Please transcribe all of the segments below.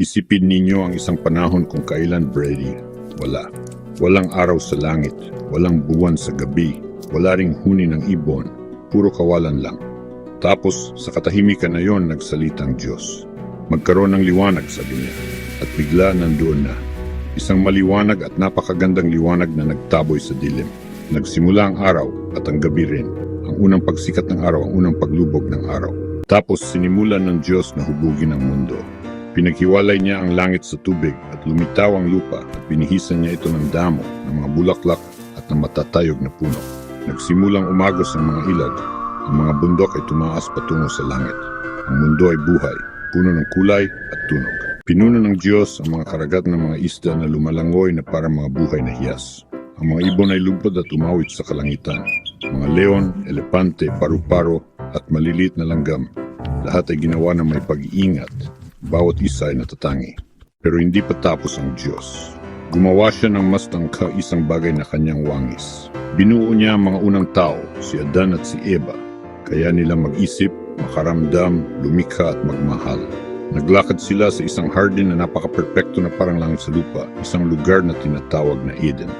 Isipin ninyo ang isang panahon kung kailan Brady. Wala. Walang araw sa langit, walang buwan sa gabi, wala ring huni ng ibon, puro kawalan lang. Tapos sa katahimikan na yon nagsalitang Diyos. Magkaroon ng liwanag, sabi niya, at bigla nandoon na. Isang maliwanag at napakagandang liwanag na nagtaboy sa dilim. Nagsimula ang araw at ang gabi rin. Ang unang pagsikat ng araw, ang unang paglubog ng araw. Tapos sinimulan ng Diyos na hubugin ang mundo. Pinaghiwalay niya ang langit sa tubig at lumitaw ang lupa at binihisan niya ito ng damo, ng mga bulaklak at ng matatayog na puno. Nagsimulang umagos ang mga ilog. Ang mga bundok ay tumaas patungo sa langit. Ang mundo ay buhay, puno ng kulay at tunog. Pinuno ng Diyos ang mga karagat ng mga isda na lumalangoy na para mga buhay na hiyas. Ang mga ibon ay lubod at umawit sa kalangitan. Mga leon, elepante, paru-paro at maliliit na langgam. Lahat ay ginawa ng may pag-iingat. Bawat isa ay natatangi. Pero hindi pa tapos ang Diyos. Gumawa siya ng mas tangka isang bagay na kanyang wangis. Binuo niya ang mga unang tao, si Adan at si Eva. Kaya nila mag-isip, makaramdam, lumikha at magmahal. Naglakad sila sa isang hardin na napaka-perpekto na parang langit sa lupa, isang lugar na tinatawag na Eden.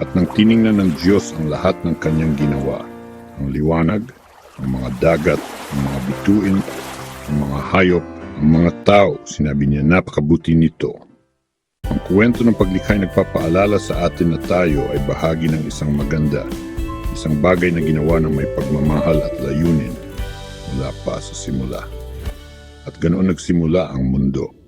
At nang tiningnan ng Diyos ang lahat ng kanyang ginawa, ang liwanag, ang mga dagat, ang mga bituin, ang mga hayop, ang mga tao, sinabi niya napakabuti nito. Ang kwento ng paglikha ay nagpapaalala sa atin na tayo ay bahagi ng isang maganda, isang bagay na ginawa ng may pagmamahal at layunin mula pa sa simula. At ganoon nagsimula ang mundo.